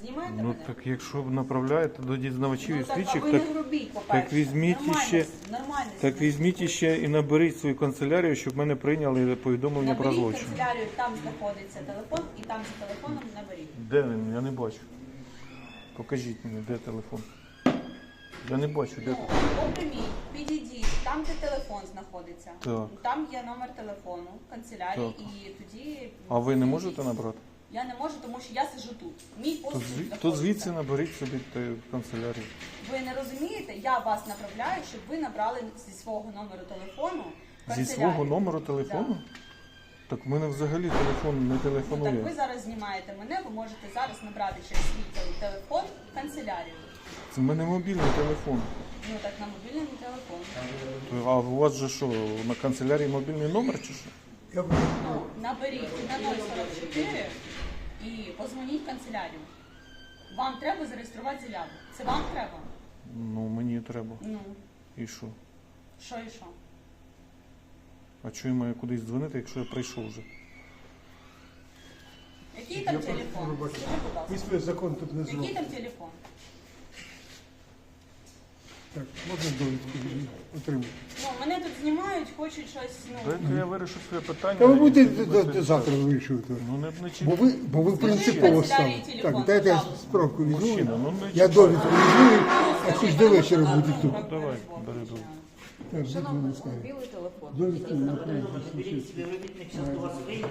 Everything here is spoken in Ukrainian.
Знімаєте Ну мене? так якщо направляєте до дізнавачів Ну, і слідчих, а ви так, не робіть, по-перше. так візьміть Нормально, іще- Нормально. так візьміть іще і наберіть свою канцелярію, щоб мене прийняли повідомлення про Наберіть злочин. канцелярію, там знаходиться телефон, і там за телефоном наберіть. Де він? Я не бачу. Покажіть мені, де телефон. Я не бачу, де Ну, телефон. обійміть, підійдіть, там, де телефон знаходиться. Так. Там є номер телефону, канцелярії, Так. і тоді. А ви не можете набрати? Я не можу, тому що я сиджу тут. Мій То, пост зві- тут то звідси наберіть собі те- канцелярію. Ви не розумієте, я вас направляю, щоб ви набрали зі свого номеру телефону. Зі канцелярію. свого номеру телефону? Так в мене взагалі телефон не Ну, так ви телефонує. зараз знімаєте мене, ви можете зараз набрати через свій тел- телефон канцелярію. Це в мене мобільний телефон. Ну так на мобільному телефоні. А у вас же що, на канцелярії мобільний номер чи що? Ну, наберіть на 044 і позвоніть в канцелярію. Вам треба зареєструвати заяву. Це вам треба? Ну, мені треба. Ну, І що? що і що? А чого я маю кудись дзвонити, якщо я прийшов вже? Який там телефон? Скажи, будь Ви ласка. свій закон тут Який назвали. там телефон? Так, можна довідку отримати. Ну, мене тут знімають, хочуть щось, ну. Дайте я вирішу своє питання. Та ви будете до- до завтра вирішувати. Ну не вночі. Бо ви, бо ви принципово стали. Так, дайте я справку візьму. Ну не Я довідку візьму, а хоч до вечора Ну, буде тут. Давай, бери до. Так, будь ласка. Білий телефон. Довідку Беріть собі робітник, зараз до вас вийде.